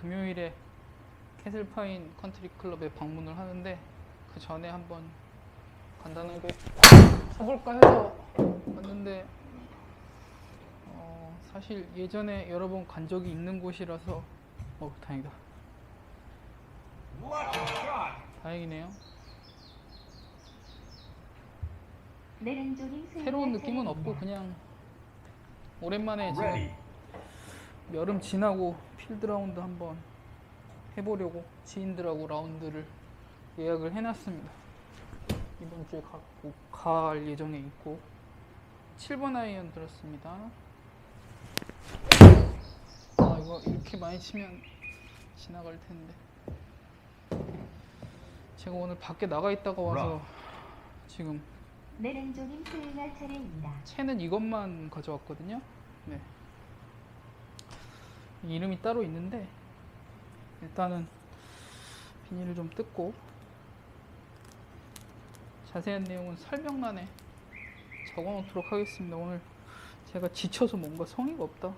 금요일에 캐슬파인 컨트리 클럽에 방문을 하는데 그 전에 한번 간단하게 쳐볼까 해서 왔는데 어, 사실 예전에 여러 번 간 적이 있는 곳이라서 어 다행이다. 다행이네요. 새로운 느낌은 없고 그냥 오랜만에 지금. 여름 지나고 필드 라운드 한번 해보려고 지인들하고 라운드를 예약을 해놨습니다. 이번 주에 갖고 갈 예정에 있고 7번 아이언 들었습니다. 아 이거 이렇게 많이 치면 지나갈 텐데 제가 오늘 밖에 나가 있다가 와서 지금 수행할 차례입니다. 채는 이것만 가져왔거든요. 네. 이름이 따로 있는데 일단은 비닐을 좀 뜯고 자세한 내용은 설명란에 적어 놓도록 하겠습니다. 오늘 제가 지쳐서 뭔가 성의가 없다.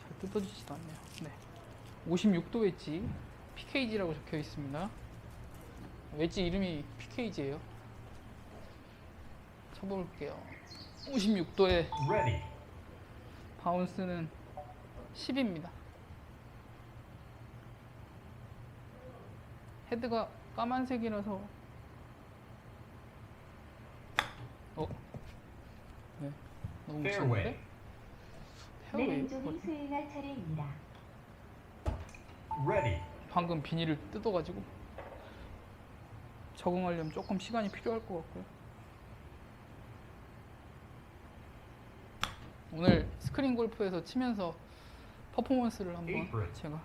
잘 뜯어지지도 않네요. 네. 56도 웨지 PKG라고 적혀 있습니다. 웨지 이름이 PKG예요. 쳐볼게요. 56도에 Ready. 바운스는 10입니다. 헤드가 까만색이라서 어? 네. 너무 Fairway. 무서운데? 페어웨이? 방금 비닐을 뜯어가지고 적응하려면 조금 시간이 필요할 것 같고요. 오늘 스크린 골프에서 치면서 퍼포먼스를 한번. 제가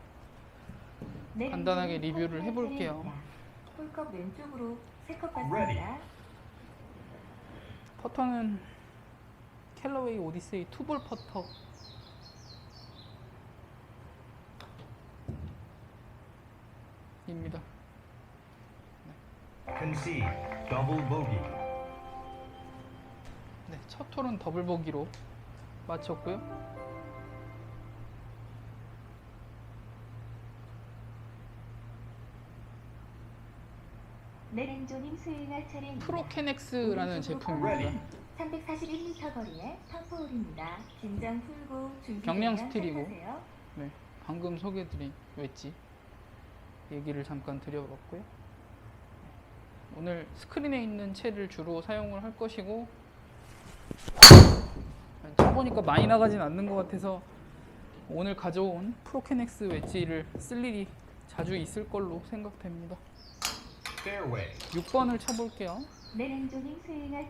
내른조님 간단하게 리뷰를 해볼게요. 홀컵 왼쪽으로 세컵. 받습니다. 퍼터는 캘러웨이 오디세이 투볼 퍼터 입니다. Concede. Double bogey. 네, 첫 홀은 더블 보기로 마쳤고요. 내른조님 수행할 차례입니다. 프로케넥스라는 제품입니다. Ready. 341m 거리의 파포홀입니다. 긴장 풀고 준비되면 경량 스틸이고. 네, 방금 소개드린 웨지 얘기를 잠깐 드려봤고요. 오늘 스크린에 있는 채를 주로 사용을 할 것이고 쳐보니까 많이 나가진 않는 것 같아서 오늘 가져온 프로케넥스 웨지를 쓸 일이 자주 있을 걸로 생각됩니다. Fairway. 6번을 쳐볼게요.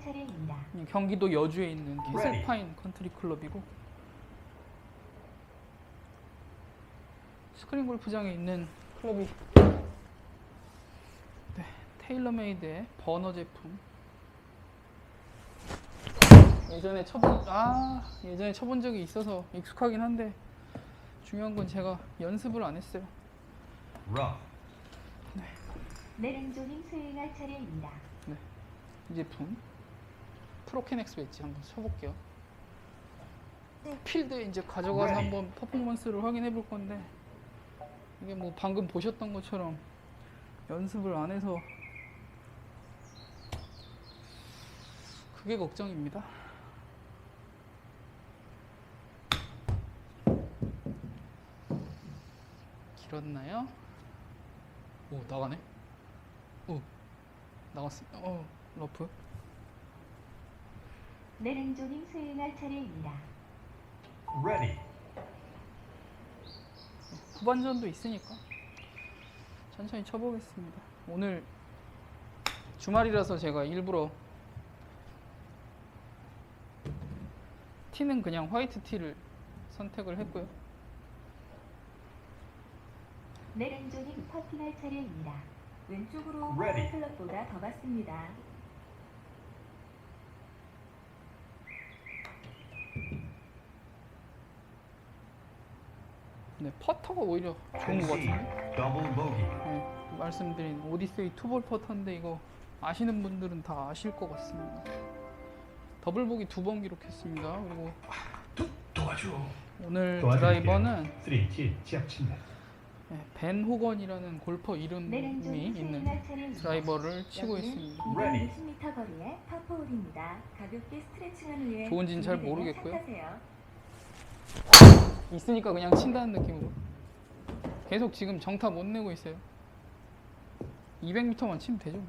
차례입니다. 경기도 여주에 있는. 캐슬파인 컨트리 클럽이고 스크린 골프장에 있는 클럽이 네, 테일러메이드의 버너 제품 예전에 쳐본 아 예전에 쳐본 적이 있어서 익숙하긴 한데 중요한 건 제가 연습을 안 했어요. Rough. 내른조님 수행할 차례입니다. 이 제품 프로케넥스 웨지 한번 쳐볼게요. 필드에 이제 가져가서. 한번 퍼포먼스를 확인해 볼 건데 이게 뭐 방금 보셨던 것처럼 연습을 안 해서 그게 걱정입니다. 길었나요? 오 나가네. 오 나갔습니다. 어 러프. 내른조님 수행할 차례입니다. Ready. 후반전도 있으니까 천천히 쳐보겠습니다. 오늘 주말이라서 제가 일부러 티는 그냥 화이트 티를 선택을 했고요. 내른조님 퍼팅할 차례입니다. 왼쪽으로 Ready. 클럽보다 더 받습니다. 네, 퍼터가 오히려 좋은 것. Double bogey. 네, 말씀드린 오디세이 투볼 퍼터인데 이거 아시는 분들은 다 아실 것 같습니다. 더블 보기 두 번 기록했습니다. 그리고 도와줘. 오늘 도와드릴게요. 드라이버는 3티 지압친다. 네, 벤 호건이라는 골퍼 이름이 있는. 드라이버를 치고 있습니다. Ready. 260m 거리의 파포홀입니다. 가볍게 스트레칭한 후에 좋은지는 잘 모르겠고요. 있으니까 그냥 친다는 느낌으로 계속 지금 정타 못 내고 있어요. 200m만 치면 되죠.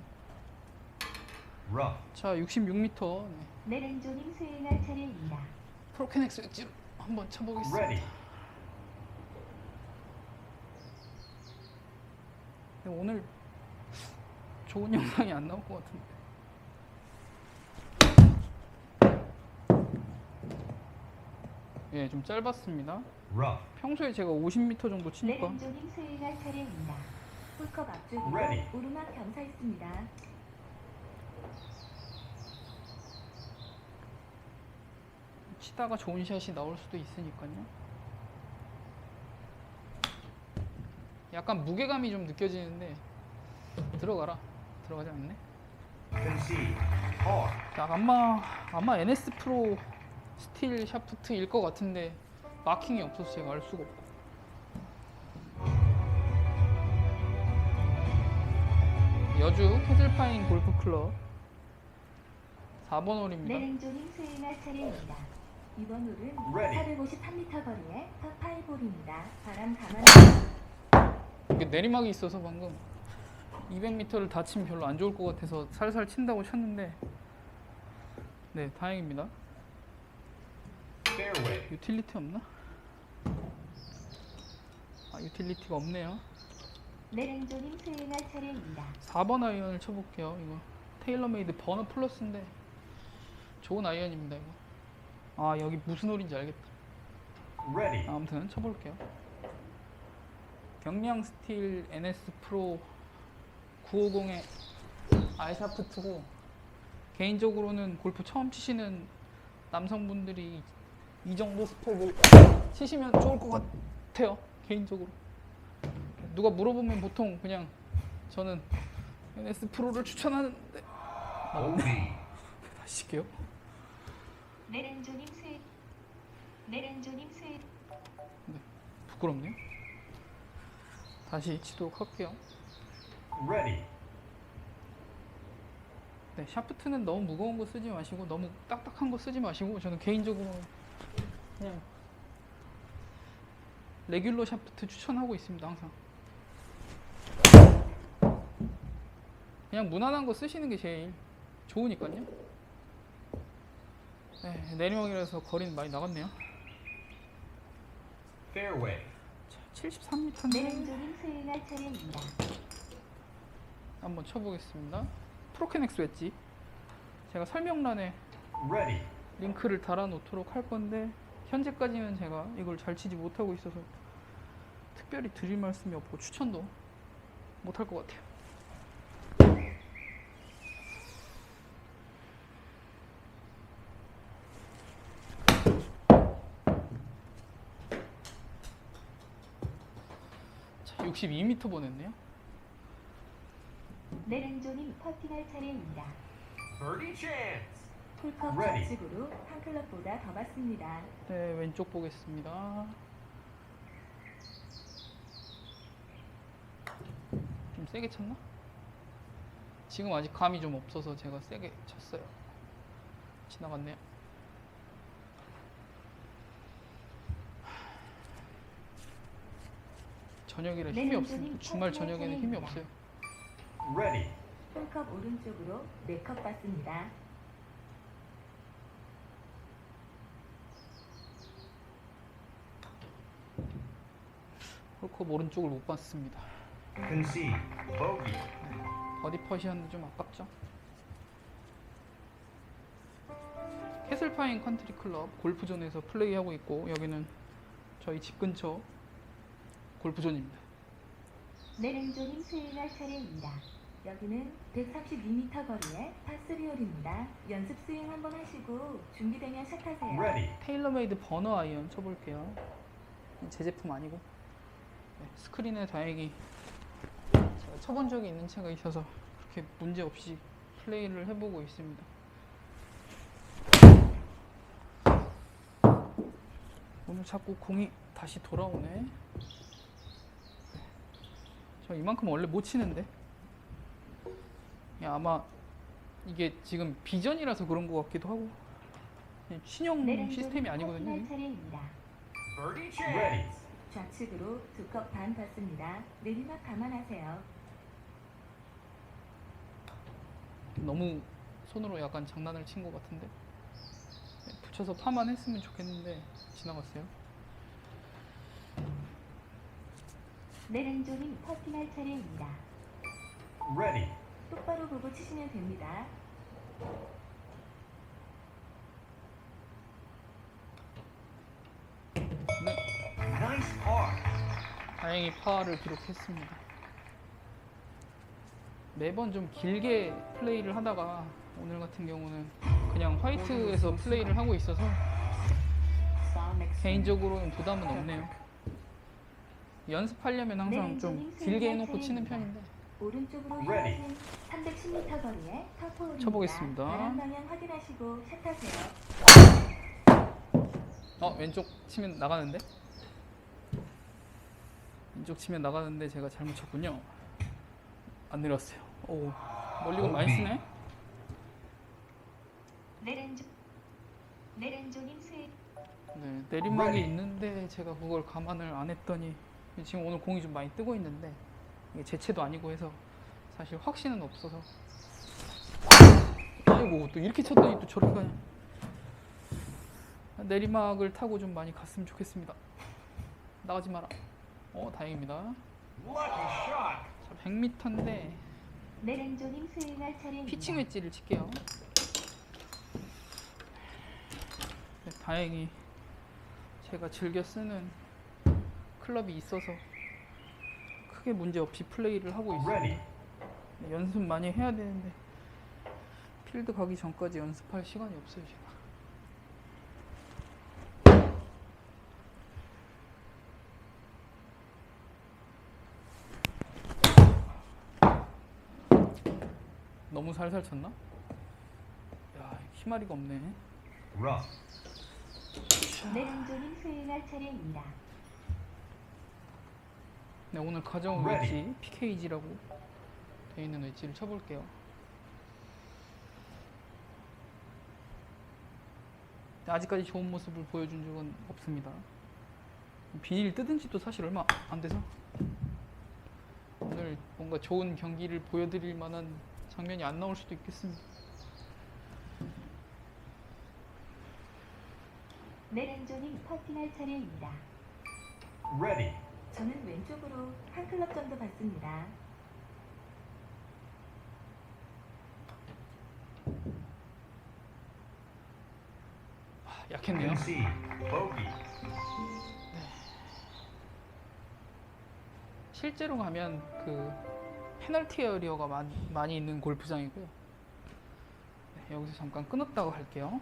Rough. 자, 66m 네. 내렌조님 수행할 차례입니다. 프로케넥스 웨지로 한번 쳐보겠습니다. Ready. 근데 오늘 좋은 영상이 안 나올 것 같은데. 예, 좀 짧았습니다. Rough. 평소에 제가 50m 정도 치니까 내렌조님 수행할 차례입니다. 홀컵 앞쪽으로 Ready. 오르막 경사 있습니다. 치다가 좋은 샷이 나올 수도 있으니까요. 약간 무게감이 좀 느껴지는데 들어가라. 들어가지 않네. 자, 아마 아마 NS 프로 스틸 샤프트일 것 같은데 마킹이 없어서 제가 알 수가 없고. 여주 캐슬파인 골프 클럽 4번 홀입니다. 이번 홀은 Ready. 453m 거리의 파5홀입니다. 바람 감안 이게 내리막이 있어서 방금 200m를 다 치면 별로 안 좋을 것 같아서 살살 친다고 쳤는데 네 다행입니다 Fairway. 유틸리티 없나? 아 유틸리티가 없네요 내렌조님 수행할 차례입니다. 4번 아이언을 쳐볼게요 이거 테일러메이드 버너 플러스인데 좋은 아이언입니다 이거 아 여기 무슨 홀인지 알겠다 Ready. 아무튼 쳐볼게요. 경량 스틸 NS 프로 950의 아이샤프트고 개인적으로는 골프 처음 치시는 남성분들이 이 정도 스펙을 치시면 좋을 것 같아요. 개인적으로 누가 물어보면 보통 그냥 저는 NS 프로를 추천하는데 OB. 다시 칠게요. 수행 내렌조님 수행 부끄럽네요. 다시 치도록 할게요. Ready. 네, 샤프트는 너무 무거운 거 쓰지 마시고 너무 딱딱한 거 쓰지 마시고 저는 개인적으로 그냥 레귤러 샤프트 추천하고 있습니다 항상 그냥 무난한 거 쓰시는 게 제일 좋으니까요 네, 내리막이라서 거리는 많이 나갔네요 Fairway. 73m인데 내렌조님 수행할 차례입니다. 한번 쳐보겠습니다 프로케넥스 웨지 제가 설명란에 Ready. 링크를 달아 놓도록 할 건데 현재까지는 제가 이걸 잘 치지 못하고 있어서 특별히 드릴 말씀이 없고 추천도 못할 것 같아요. 자, 62m 보냈네요. 내렌조님 퍼팅할 차례입니다. Birdie chance. 홀컵 Ready. 좌측으로 한 클럽보다 더 받습니다. 네, 왼쪽 보겠습니다. 좀 세게 쳤나? 지금 아직 감이 좀 없어서 제가 세게 쳤어요. 지나갔네요. 저녁이라 힘이 없습니다. 주말 저녁에는 힘이 없어요. Ready. 홀컵 오른쪽으로 4컵 받습니다. 홀컵 오른쪽을 못 봤습니다. Concede. Bogey. 버디 퍼시였는데 좀 아깝죠? 캐슬파인 컨트리 클럽 골프존에서 플레이하고 있고 여기는 저희 집 근처 골프존입니다. 내렌조님 수행할 차례입니다. 여기는 132m 거리의 파3홀입니다. 연습 스윙 한번 하시고 준비되면 샷하세요. Ready. 테일러메이드 버너 아이언 쳐볼게요. 제 제품 아니고 네, 스크린에 다행히 제가 쳐본 적이 있는 채가 있어서 그렇게 문제 없이 플레이를 해보고 있습니다. 오늘 자꾸 공이 다시 돌아오네. 저 이만큼 원래 못 치는데. 야, 아마 이게 지금 비전이라서 그런 것 같기도 하고. 신형 시스템이 아니거든요. 좌측으로 두컵 반 받습니다. 내리막 감안하세요. 너무 손으로 약간 장난을 친 것 같은데 네, 붙여서 파만 했으면 좋겠는데 지나갔어요. 내렌조님 퍼팅할 차례입니다. Ready. 똑바로 보고 치시면 됩니다. 네, Nice par. 다행히 파를 기록했습니다. 매번 좀 길게 플레이를 하다가 오늘 같은 경우는 그냥 화이트에서 플레이를 하고 있어서 개인적으로는 부담은 없네요. 연습하려면 항상 좀 길게 해놓고 치는 편인데. 오른쪽으로 Ready. 향하신 310m 거리에 터포입니다. 쳐보겠습니다. 바람 방향 확인하시고 샷하세요. 어 왼쪽 치면 나가는데? 왼쪽 치면 나가는데 제가 잘못 쳤군요. 안 내렸어요. 오 멀리건 많이 쓰네. 내렌조 내렌조님 스윙 네 내리막이 있는데 제가 그걸 감안을 안 했더니 지금 오늘 공이 좀 많이 뜨고 있는데 이게 제 채도 아니고 해서 사실 확신은 없어서 아이고 또 이렇게 쳤더니 또 저렇게 가냐 내리막을 타고 좀 많이 갔으면 좋겠습니다 나가지 마라 어 다행입니다. 자, 100m인데 내렌조님 스윙할 차례입니다. 피칭 웨지를 칠게요. 네, 다행히 제가 즐겨 쓰는 클럽이 있어서 크게 문제 없이 플레이를 하고 있어요. 네, 연습 많이 해야 되는데 필드 가기 전까지 연습할 시간이 없어요, 제가. 너무 살살 쳤나? 야, 희마리가 없네. Rough. 내렌조님 스윙할 차례입니다. 네, 오늘 가져온 Ready. 웨지 PKG라고 되어 있는 웨지를 쳐볼게요. 네, 아직까지 좋은 모습을 보여준 적은 없습니다. 비닐 뜯은 지도 사실 얼마 안 돼서 오늘 뭔가 좋은 경기를 보여드릴 만한 장면이 안 나올 수도 있겠습니다. 내렌조님 퍼팅할 차례입니다. Ready. 저는 왼쪽으로 한 클럽 정도 받습니다. 아, 약했네요. Bogey. 실제로 가면 그 페널티 에리어가 많, 많이 있는 골프장이고요. 네, 여기서 잠깐 끊었다고 할게요.